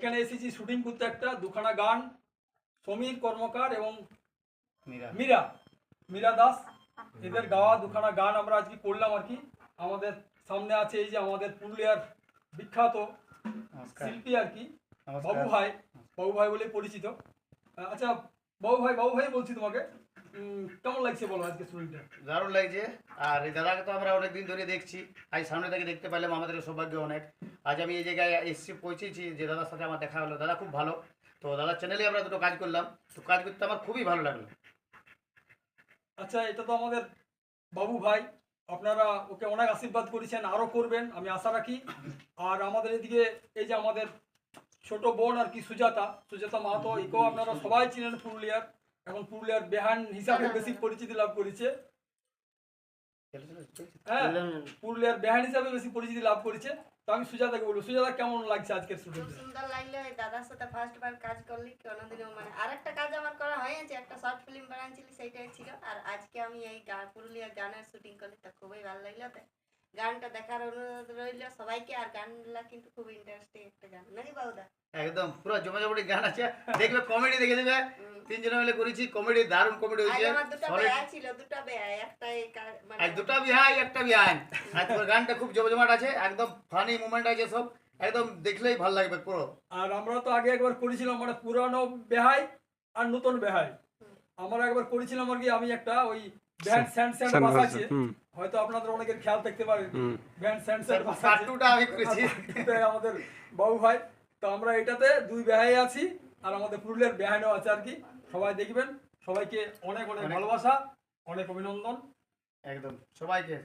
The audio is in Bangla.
এখানে এসেছি শুটিং করতে একটা দুখানা গান সমীর কর্মকার এবং মীরা। মীরা দাস। এদের গাওয়া দুখানা গান আমরা আজকে করলাম আর কি। আমাদের সামনে আছে এই যে আমাদের পুরুলিয়ার বিখ্যাত শিল্পী আর কি বাবু ভাই। বাবু ভাই বলে পরিচিত। আচ্ছা বাবু ভাই বাবু ভাই বলছি তোমাকে। কেমন লাগছে বলো আজকে শুটিংটা? দারুণ লাগছে। আর এই দাদাকে তো আমরা অনেকদিন ধরে দেখছি। আজ সামনে থেকে দেখতে পারলাম আমাদের সৌভাগ্য অনেক। আজ আমি এই জায়গায় এসছি পৌঁছেছি যে দাদার সাথে আমার দেখা হলো। দাদা খুব ভালো। তো দাদার চ্যানেলে আমরা দুটো কাজ করলাম। তো কাজ করতে আমার খুবই ভালো লাগল। আচ্ছা এটা তো আমাদের বাবু ভাই। আপনারা ওকে অনেক আশীর্বাদ করেছেন, আরও করবেন, আমি আশা রাখি। আর আমাদের এদিকে এই যে আমাদের ছোট বোন আর কি সুজাতা সুজাতা মাহাতো একেও আপনারা সবাই চিনেন পুরুলিয়ার। এখন পুরুলিয়ার বেহান হিসাবে বেশি পরিচিতি লাভ করেছে। পুরুলিয়ার বেহান হিসাবে বেশি পরিচিতি লাভ করেছে। তো আমি সুজাতাকে বলব সুজাতা কেমন লাগছে আজকের খুব সুন্দর লাগল এই দাদার সাথে ফার্স্ট বার কাজ করলি কোনোদিনও মানে আরেকটা কাজ আমার করা হয়েছে একটা শর্ট ফিল্ম বানাচ্ছিলি সেইটাই ছিল। আর আজকে আমি এই গান পুরুলিয়া গানের শুটিং করলি তা খুবই ভালো লাগল তো গানটা দেখার অনুরোধ রইল সবাইকে আর গানগুলা কিন্তু খুব ইন্টারেস্টিং একটা গান নাকি বাবুদা? একদম পুরো জমাজমাটি গান আছে। দেখবে কমেডি দেখে দেবে। তিনজনে মিলে করেছি কমেডি দারুণ কমেডি হয়েছে। আমার দুটো Solid। বেয়া ছিল দুটো বেয়া একটা আজ দুটো বিহাই একটা বিহাইন আর তোর গানটা খুব জমজমাট আছে একদম ফানি মুভমেন্ট আছে সব একদম দেখলেই ভালো লাগবে পুরো। আর আমরা তো আগে একবার করেছিলাম মানে পুরানো বেহাই আর নতুন বেহাই। আমরা একবার করেছিলাম আর কি আমি একটা ওই ব্যান্ড স্যান্ড স্যান্ড বাস আছে। হয়তো আপনাদের অনেকের খেয়াল থাকতে পারে। ব্যান্ড স্যান্ড স্যান্ড বাস আছে। টুটা আমি করেছি। আমাদের বাবু ভাই তো আমরা এটাতে দুই বেহাই আছি আর আমাদের পুরুলিয়ার বেহাইনও আছে আর কি। সবাই দেখবেন সবাইকে অনেক অনেক- ভালোবাসা অনেক অভিনন্দন। একদম সবাইকে